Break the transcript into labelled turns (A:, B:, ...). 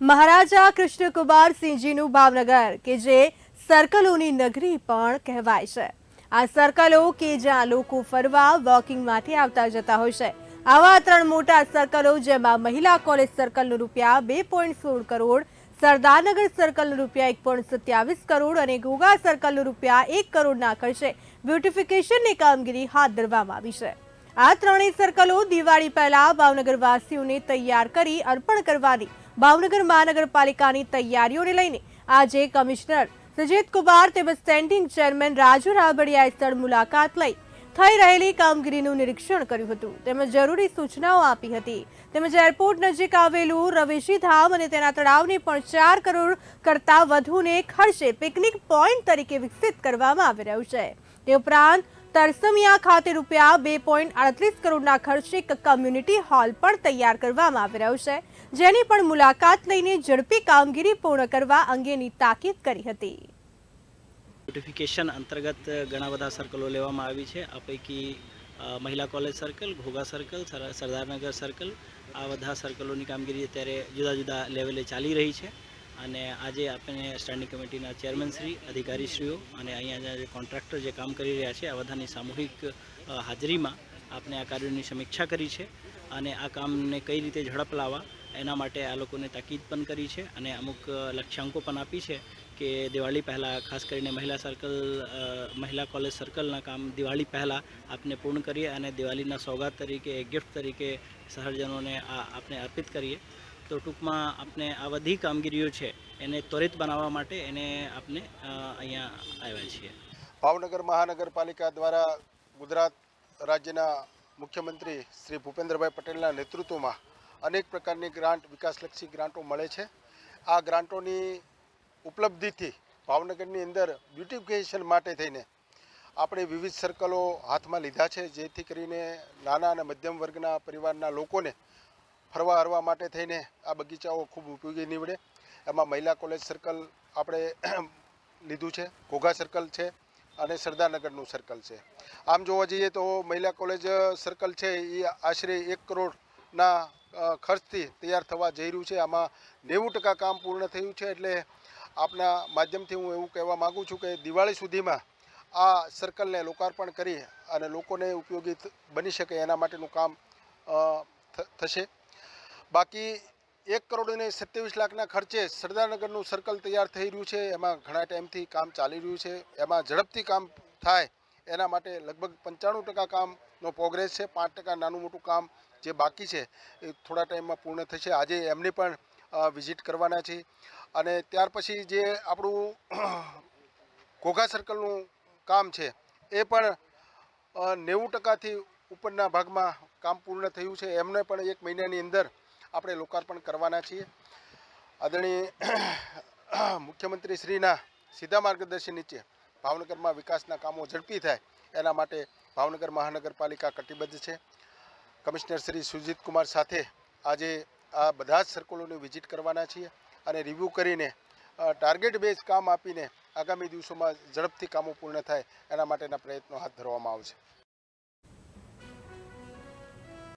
A: મહારાજા કૃષ્ણકુમાર સિંહજીનું ભાવનગર, કે જે સર્કલોની નગરી પણ કહેવાય છે. આ સર્કલો કે જ્યાં લોકો ફરવા વોકિંગ માટે આવતા જતા હોય છે. આવા ત્રણ મોટા સર્કલો, જેમાં મહિલા કોલેજ સર્કલનું રૂપિયા બે પોઈન્ટ સોળ કરોડ, સરદારનગર સર્કલનું રૂપિયા એક પોઈન્ટ સત્યાવીસ કરોડ અને ઘોઘા સર્કલનું રૂપિયા એક કરોડના ખર્ચે બ્યુટિફિકેશનની કામગીરી હાથ ધરવામાં આવી છે. આ ત્રણેય સર્કલો દિવાળી પહેલા ભાવનગર વાસીઓને તૈયાર કરી અર્પણ કરવાની ભાવનગર મહાનગરપાલિકાની તૈયારીઓને લઈને આજે કમિશનર સુજીત કુમાર તેમજ સ્ટેન્ડિંગ ચેરમેન રાજુ રાબડિયાએ સ્થળ મુલાકાત લઈ થઈ રહેલી કામગીરીનું નિરીક્ષણ કર્યું હતું. તેમજ જરૂરી સૂચનાઓ આપી હતી. તેમજ એરપોર્ટ નજીક આવેલું રવેશી ધામ અને તેના તળાવને પણ ચાર કરોડ કરતા વધુને ખર્ચે પિકનિક પોઈન્ટ તરીકે વિકસિત કરવામાં આવી રહ્યું છે. તે ઉપરાંત તરસમિયા ખાતે રૂપિયા બે પોઈન્ટ આડત્રીસ કરોડના ખર્ચે એક કમ્યુનિટી હોલ પણ તૈયાર કરવામાં આવી રહ્યો છે. જેની પણ મુલાકાત લઈને ઝડપી કામગીરી પૂર્ણ કરવા અંગેની તાકીદ કરી હતી.
B: નોટિફિકેશન અંતર્ગત ઘણા બધા સર્કલો લેવામાં આવી છે. આ પૈકી મહિલા કોલેજ સર્કલ ઘોઘા સર્કલ સર- સરદારનગર સર્કલ આ બધા સર્કલોની કામગીરી અત્યારે જુદા જુદા લેવલે ચાલી રહી છે. અને આજે આપણે સ્ટેન્ડિંગ કમિટીના ચેરમેનશ્રી અધિકારીશ્રીઓ અને અહીંયા જે કોન્ટ્રાક્ટર જે કામ કરી રહ્યા છે, આ બધાની સામૂહિક હાજરીમાં આપણે આ કાર્યોની સમીક્ષા કરી છે અને આ કામને કઈ રીતે ઝડપ લાવવા એના માટે આ લોકોને તાકીદ પણ કરી છે અને અમુક લક્ષ્યાંકો પણ આપી છે કે દિવાળી પહેલાં, ખાસ કરીને મહિલા સર્કલ મહિલા કોલેજ સર્કલના કામ દિવાળી પહેલાં આપણે પૂર્ણ કરીએ અને દિવાળીના સોગાત તરીકે ગિફ્ટ તરીકે સહજનોને આ આપણે અર્પિત કરીએ. તો ટૂંકમાં આપણે આ બધી કામગીરીઓ છે, એને ત્વરિત બનાવવા માટે એને આપણે અહીંયા આવ્યા છીએ.
C: ભાવનગર મહાનગરપાલિકા દ્વારા ગુજરાત રાજ્યના મુખ્યમંત્રી શ્રી ભૂપેન્દ્રભાઈ પટેલના નેતૃત્વમાં અનેક પ્રકારની ગ્રાન્ટ, વિકાસલક્ષી ગ્રાન્ટો મળે છે. આ ગ્રાન્ટોની ઉપલબ્ધિથી ભાવનગરની અંદર બ્યુટિફિકેશન માટે થઈને આપણે વિવિધ સર્કલો હાથમાં લીધા છે, જેથી કરીને નાના અને મધ્યમ વર્ગના પરિવારના લોકોને ફરવા હરવા માટે થઈને આ બગીચાઓ ખૂબ ઉપયોગી નીવડે. એમાં મહિલા કોલેજ સર્કલ આપણે લીધું છે, ઘોઘા સર્કલ છે અને સરદારનગરનું સર્કલ છે. આમ જોવા જઈએ તો મહિલા કોલેજ સર્કલ છે એ આશરે એક કરોડના ખર્ચથી તૈયાર થવા જઈ રહ્યું છે. આમાં નેવું ટકા કામ પૂર્ણ થયું છે એટલે આપના માધ્યમથી હું એવું કહેવા માગું છું કે દિવાળી સુધીમાં આ સર્કલને લોકાર્પણ કરી અને લોકોને ઉપયોગી બની શકે એના માટેનું કામ થશે. બાકી એક કરોડ અને સત્યાવીસ લાખના ખર્ચે સરદારનગરનું સર્કલ તૈયાર થઈ રહ્યું છે. એમાં ઘણા ટાઈમથી કામ ચાલી રહ્યું છે. એમાં ઝડપથી કામ થાય એના માટે લગભગ પંચાણું ટકા કામનો પ્રોગ્રેસ છે. પાંચ ટકા નાનું મોટું કામ જે બાકી છે એ થોડા ટાઈમમાં પૂર્ણ થશે. આજે એમને પણ વિઝિટ કરવાના છે. અને ત્યાર પછી જે આપણું ઘોઘા સર્કલનું કામ છે એ પણ નેવું ટકાથી ઉપરના ભાગમાં કામ પૂર્ણ થયું છે. એમને પણ એક મહિનાની અંદર આપણે લોકાર્પણ કરવાના છીએ. આદરણીય મુખ્યમંત્રી શ્રીના સીધા માર્ગદર્શન નીચે ભાવનગરમાં વિકાસના કામો ઝડપી થાય એના માટે ભાવનગર મહાનગરપાલિકા કટિબદ્ધ છે. કમિશનર શ્રી સુજીત કુમાર સાથે આજે આ બધા જ સર્કલોની વિઝિટ કરવાના છીએ અને રિવ્યૂ કરીને ટાર્ગેટ બેઝ કામ આપીને આગામી દિવસોમાં ઝડપથી કામો પૂર્ણ થાય એના માટેના પ્રયત્નો હાથ ધરવામાં આવશે.